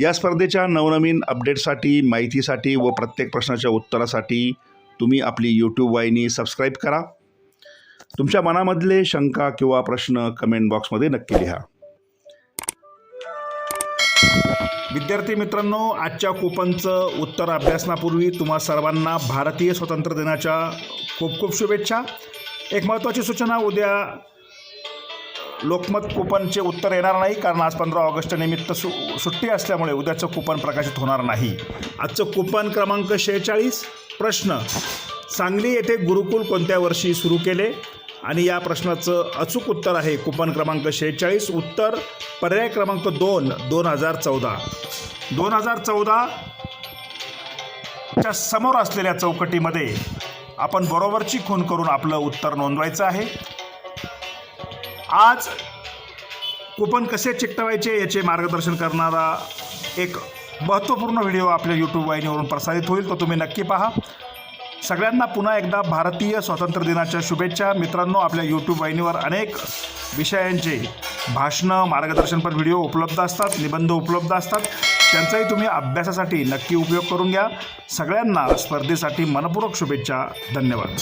या स्पर्धेच्या नवनवीन अपडेटसाठी माहितीसाठी व प्रत्येक प्रश्नाच्या उत्तरासाठी तुम्ही आपली यूट्यूब वाहिनी सबस्क्राईब करा. तुमच्या मनामधले शंका किंवा प्रश्न कमेंट बॉक्समध्ये नक्की लिहा. विद्यार्थी मित्रांनो आजच्या कूपनचं उत्तर अभ्यासनापूर्वी तुम्हा सर्वांना भारतीय स्वातंत्र्य दिनाच्या खूप खूप शुभेच्छा. एक महत्त्वाची सूचना उद्या लोकमत कुपनचे उत्तर येणार नाही कारण आज पंधरा ऑगस्ट निमित्त सु सुट्टी असल्यामुळे उद्याचं कुपन प्रकाशित होणार नाही. आजचं कुपन क्रमांक शेहेचाळीस प्रश्न. सांगली येथे गुरुकुल कोणत्या वर्षी सुरू केले? आणि या प्रश्नाचं अचूक उत्तर आहे कुपन क्रमांक शेहेचाळीस उत्तर पर्याय क्रमांक दोन दोन हजार चौदा. दोन हजार चौदा च्या समोर असलेल्या चौकटीमध्ये आपण बरोबरची खून करून आपलं उत्तर नोंदवायचं आहे. आज कुपन कसे चिकटवायचे याचे मार्गदर्शन करणारा एक महत्त्वपूर्ण व्हिडिओ आपल्या यूट्यूब वाहिनीवरून प्रसारित होईल तो तुम्ही नक्की पहा. सगळ्यांना पुन्हा एकदा भारतीय स्वातंत्र्य दिनाच्या शुभेच्छा. मित्रांनो आपल्या यूट्यूब वाहिनीवर अनेक विषयांचे भाषणं मार्गदर्शनपर व्हिडिओ उपलब्ध असतात निबंध उपलब्ध असतात. त्यांचाही तुम्ही अभ्यासासाठी नक्की उपयोग करून घ्या. सगळ्यांना स्पर्धेसाठी मनपूर्वक शुभेच्छा. धन्यवाद.